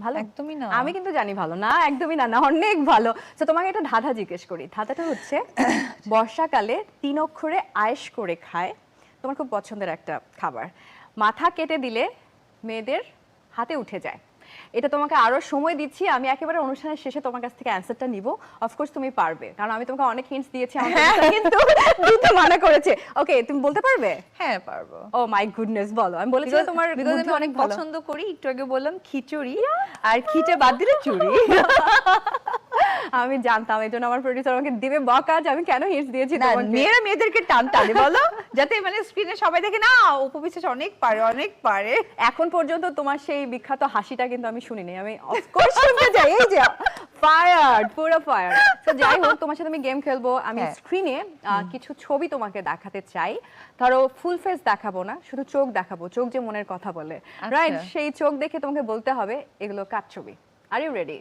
ভালো? একদমই না। আমি কিন্তু জানি ভালো। না একদমই না না অনেক ভালো। তো তোমাকে একটা ধাঁধা জিজ্ঞেস করি। ধাঁধাটা হচ্ছে বর্ষাকালে তিন অক্ষরে আয়েস করে খায় তোমার খুব পছন্দের একটা খাবার। মাথা কেটে দিলে মেয়েদের হাতে উঠে যায়। এটা তোমাকে আরও সময় দিচ্ছি। আমি একেবারে অনুষ্ঠানের শেষে তোমার কাছ থেকে অ্যান্সারটা নিব। অফকোর্স তুমি পারবে। কারণ আমি তোমাকে অনেক হিন্টস দিয়েছি আমার কিন্তু দিতে মানা করেছে। ওকে তুমি বলতে পারবে? হ্যাঁ পারব। ও মাই গুডনেস বলো। আমি বলেছি তোমার আমি অনেক অনেক পছন্দ করি একটু আগে বললাম খিচুড়ি আর খিটে বাদ দিলে চুড়ি। আমি জানতাম এই জন্য আমার প্রডিউসার আমাকে দিবে বকা যে আমি কেন হিন্টস দিয়েছি তোমাকে? মেয়েরা মেয়েদেরকে টান টানে বলো? যাতে মানে স্ক্রিনে সবাই দেখে না উপবিশ্বাস অনেক পারে অনেক পারে। এখন পর্যন্ত তোমার সেই বিখ্যাত হাসিটা কিন্তু আমি শুনিনি। আমি অফকোর্স শুনতে চাই এই যে ফায়ার পুরো ফায়ার তো যাই হোক তোমার সাথে আমি গেম খেলব। আমি হ্যাঁ। স্ক্রিনে কিছু ছবি তোমাকে দেখাতে চাই। ধরো ফুল ফেস দেখাবো না শুধু চোখ দেখাবো চোখ যে মনের কথা বলে। আচ্ছা। রাইট সেই চোখ দেখে তোমাকে বলতে হবে এগুলো কার ছবি? Are you ready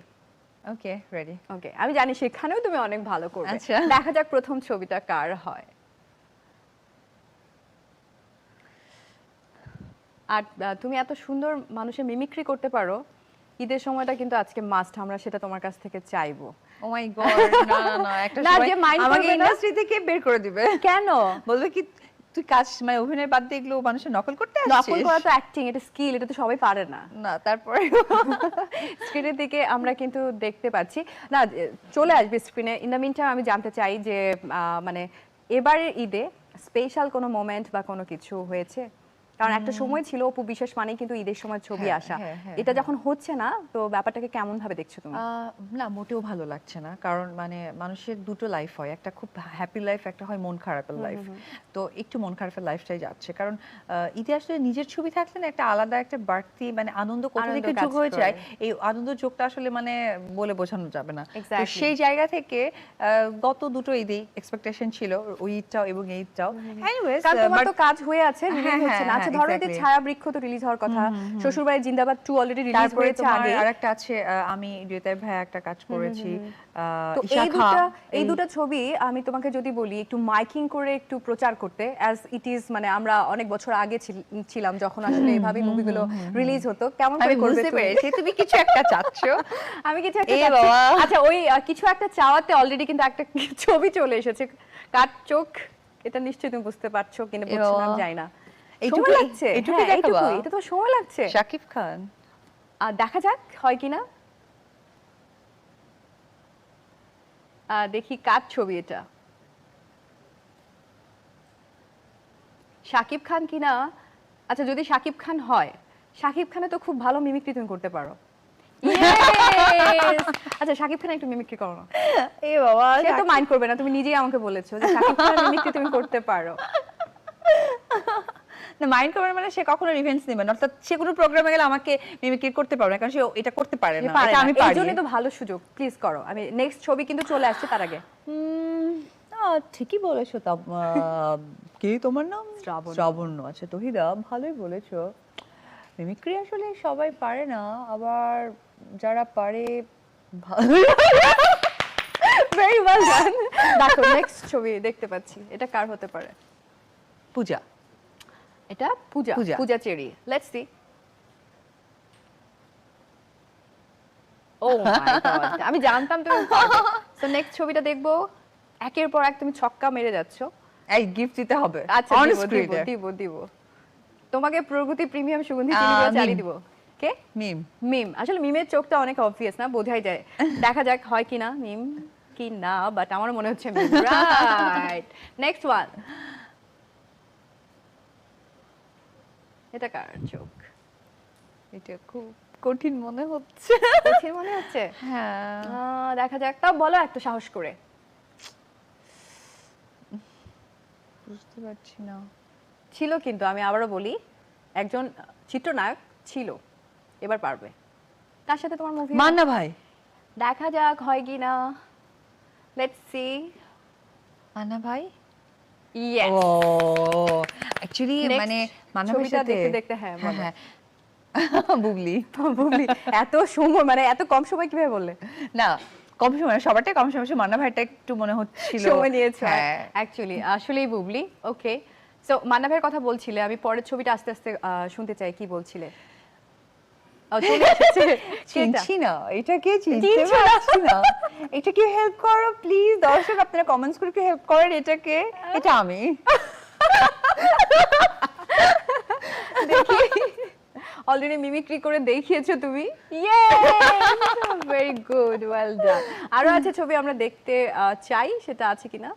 okay ready okay আমি জানি সেখানেও তুমি অনেক ভালো করবে। আচ্ছা। দেখা যাক প্রথম ছবিটা কার হয়। আর তুমি এত সুন্দর মানুষের মিমিক্রি করতে পারো ঈদের সময়টা কিন্তু আজকে মাস্ট আমরা সেটা তোমার কাছ থেকে চাইব। ও মাই গড না না না একটা সময় আমাকে ইন্ডাস্ট্রি থেকে বের করে দিবে। কেন? বলবে কি তুই কাজ মানে অভিনয় বাদ দিয়ে এগুলো মানুষের নকল করতে নকল করা তো অ্যাক্টিং এটা স্কিল এটা তো সবাই পারে না। না তারপরে? স্ক্রিনের দিকে আমরা কিন্তু দেখতে পাচ্ছি। না চলে আসবে স্ক্রিনে ইন দ্য মিনটাইম আমি জানতে চাই যে আহ, মানে এবারের ঈদে স্পেশাল কোনো মোমেন্ট বা কোনো কিছু হয়েছে? কারণ একটা সময় ছিল অপু বিশেষ মানে কিন্তু ঈদের সময় ছবি হ্যাঁ, আসা। হ্যাঁ, হ্যাঁ, এটা যখন হচ্ছে না তো ব্যাপারটাকে কেমন ভাবে দেখছ তুমি? না মোটেও ভালো লাগছে না। কারণ মানে মানুষের দুটো লাইফ হয়। একটা খুব হ্যাপি লাইফ একটা হয় মন খারাপের লাইফ তো একটু মন খারাপের লাইফটাই যাচ্ছে। কারণ ঈদে আসলে নিজের ছবি থাকলে না একটা আলাদা একটা বাড়তি মানে আনন্দ কোথা থেকে যোগ হয়ে যায় এই আনন্দ যোগটা আসলে মানে বলে বোঝানো যাবে না। তো সেই জায়গা থেকে গত দুটো ঈদেই এক্সপেকটেশন ছিল ওই ঈদটাও এবং এই ঈদটাও। এনিওয়েজ কাজ হয়ে আছে হচ্ছে না। আচ্ছা হ্যাঁ, ধরো এই যে ছায়া বৃক্ষ তো রিলিজ হওয়ার কথা শ্বশুরবাড়ি জিন্দাবাদ টু অলরেডি রিলিজ হয়েছে আগে আরেকটা আছে আমি রিতাই ভাই একটা কাজ করেছি তো এই দুটো এই দুটো ছবি আমি তোমাকে যদি বলি একটু মাইকিং করে একটু প্রচার করতে অ্যাজ ইট ইজ মানে আমরা অনেক বছর আগে ছিলাম যখন আসলে এভাবে মুভিগুলো রিলিজ হতো। কেমন করে করবে বুঝতে তুমি? পেরেছি তুমি কিছু একটা চাচ্ছ। আমি কিছু একটা চাচ্ছি। আচ্ছা ওই কিছু একটা চাওয়াতে অলরেডি কিন্তু একটা ছবি চলে এসেছে কাট চোখ? এটা নিশ্চয়ই তুমি বুঝতে পারছ কিন্তু এ বুঝছ না। সময় লাগছে। এইটুকুই হ্যাঁ, দেখাবা? এটা তো সময় লাগছে। শাকিব খান। আর দেখা যাক হয় কিনা। দেখি কার ছবি এটা। শাকিব খান কিনা? আচ্ছা যদি শাকিব খান হয় শাকিব খানে তো খুব ভালো মিমিক্রি তুমি করতে পারো। আচ্ছা শাকিব খান একটু মিমিক্রি করো না। এ বাবা সে তো মাইন্ড করবে না তুমি নিজেই আমাকে বলেছ যে শাকিব খানের মিমিক্রি তুমি করতে পারো। না মাইন্ড করবে মানে সে কখনো রিভেন্স নেবে না। অর্থাৎ সে কোনো প্রোগ্রামে গেলে আমাকে মিমিক্রি করতে পারবে না কারণ সে এটা করতে পারে না। এটা আমি পারি। জন্যই তো ভালো সুযোগ। প্লিজ করো। আমি নেক্সট ছবি কিন্তু চলে আসছে তার আগে। ঠিকই বলেছ তা কি তোমার নাম? শ্রাবণ। শ্রাবণ্য। আচ্ছা তহিদা ভালোই বলেছ। মিমিক্রি আসলে সবাই পারে না। আবার যারা পারে ভালো ভেরি ওয়েল ডান দেখো নেক্সট ছবি দেখতে পাচ্ছি। এটা কার হতে পারে? পূজা। এটা Puja Puja. Cherry. Let's see oh my God আমি জানতাম তুমি সো নেক্সট ছবিটা দেখব। একের পর এক তুমি ছক্কা মেরে যাচ্ছ। এই গিফট দিতে হবে। আচ্ছা দিব দিব দিব তোমাকে প্রগতি প্রিমিয়াম সুগন্ধি চিনি চালিয়ে। দিব। কে? মিম মিম আসলে মিমের চোখটা অনেক অবভিয়াস না? বোঝাই যায়। দেখা যাক হয় কি না মিম কি না? বাট আমার মনে হচ্ছে মিম রাইট নেক্সট ওয়ান এটা কার চোখ? এটা খুব কঠিন মনে হচ্ছে। কঠিন মনে হচ্ছে? হ্যাঁ। দেখা যাক। তাও বলো একটু সাহস করে। বুঝতে পারছি না। ছিল কিন্তু আমি আবারও বলি একজন চিত্রনায়ক ছিল এবার পারবে। তার সাথে তোমার মুভি মান্না ভাই। দেখা যাক হয় কি না লেটস সি মান্না ভাই? ইয়েস ও অ্যাকচুয়ালি Next মানে দেখতে দেখতে হ্যাঁ, হ্যাঁ বুবলি। বুবলি এত সময় মানে এত কম সময় কীভাবে বললে? না কম সময় সবারটাই কম সময় মান্না ভাইটা একটু মনে হচ্ছিল। সময় নিয়েছে। হ্যাঁ। অ্যাকচুয়ালি আসলেই বুবলি ওকে সো মান্না ভাইয়ের কথা বলছিলে আমি পরের ছবিটা আস্তে আস্তে আহ, শুনতে চাই কি বলছিলে? চিনছি না এটা কে চিনতে পারছি না। এটা কি হেল্প করো প্লিজ দর্শক আপনারা কমেন্টস করে কি হেল্প করেন এটাকে এটা আমি। দেখি। অলরেডি মিমিক্রি করে দেখিয়েছো তুমি। ভেরি গুড ওয়েল ডান আরও আছে ছবি আমরা দেখতে চাই সেটা আছে কিনা?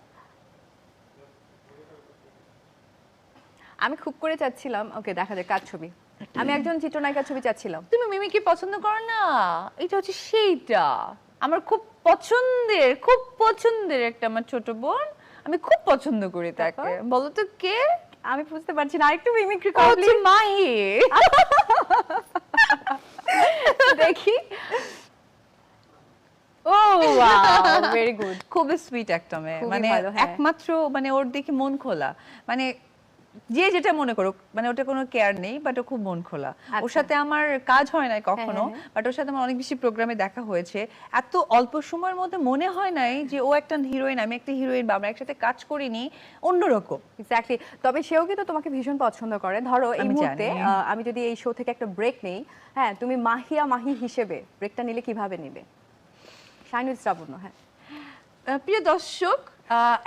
আমি খুব করে চাচ্ছিলাম। ওকে দেখা যায় কার ছবি? আমি একজন চিত্রনায়িকার ছবি চাচ্ছিলাম। তুমি মিমিকে পছন্দ করো না? এটা হচ্ছে সেইটা। আমার খুব পছন্দের খুব পছন্দের একটা আমার ছোট বোন। আমি খুব পছন্দ করি তাকে। বলো তো কে? আমি বুঝতে পারছি না আরেকটু মিমিক্রি ও করো হচ্ছে মাহি। দেখি। ও ভেরি গুড খুব সুইট একটা মেয়ে। মানে হ্যাঁ। একমাত্র মানে ওর দেখে মন খোলা। মানে যে যেটা মনে করুক মানে ওটা কোনো কেয়ার নেই বাট ও খুব মন খোলা। ওর আচ্ছা। সাথে আমার কাজ হয় নাই কখনো হ্যাঁ, হ্যাঁ। বাট ওর সাথে আমার অনেক বেশি প্রোগ্রামে দেখা হয়েছে। এত অল্প সময়ের মধ্যে মনে হয় নাই যে ও একটা হিরোইন আমি একটা হিরোইন বা আমরা একসাথে কাজ করিনি অন্যরকম। এক্স্যাক্টলি তবে সেও কিন্তু তোমাকে ভীষণ পছন্দ করে। ধরো এই আমি মুহূর্তে আমি যদি এই শো থেকে একটা ব্রেক নেই হ্যাঁ তুমি মাহিয়া মাহি হিসেবে ব্রেকটা নিলে কীভাবে নেবে? শাইন উইথ শ্রাবণ্য হ্যাঁ প্রিয় দর্শক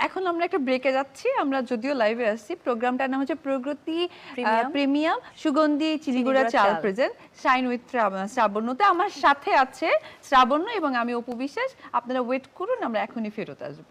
এখন আমরা একটা ব্রেকে যাচ্ছি। আমরা যদিও লাইভে আসছি প্রোগ্রামটার নাম হচ্ছে প্রগতি। প্রিমিয়াম। সুগন্ধি চিলিগুড়া চিনিগুড়া চাল চাল। প্রেজেন্ট শাইন উইথ শ্রাবণ্যতে আমার সাথে আছে শ্রাবণ্য এবং আমি অপু বিশ্বাস। আপনারা ওয়েট করুন আমরা এখনই ফেরত আসব।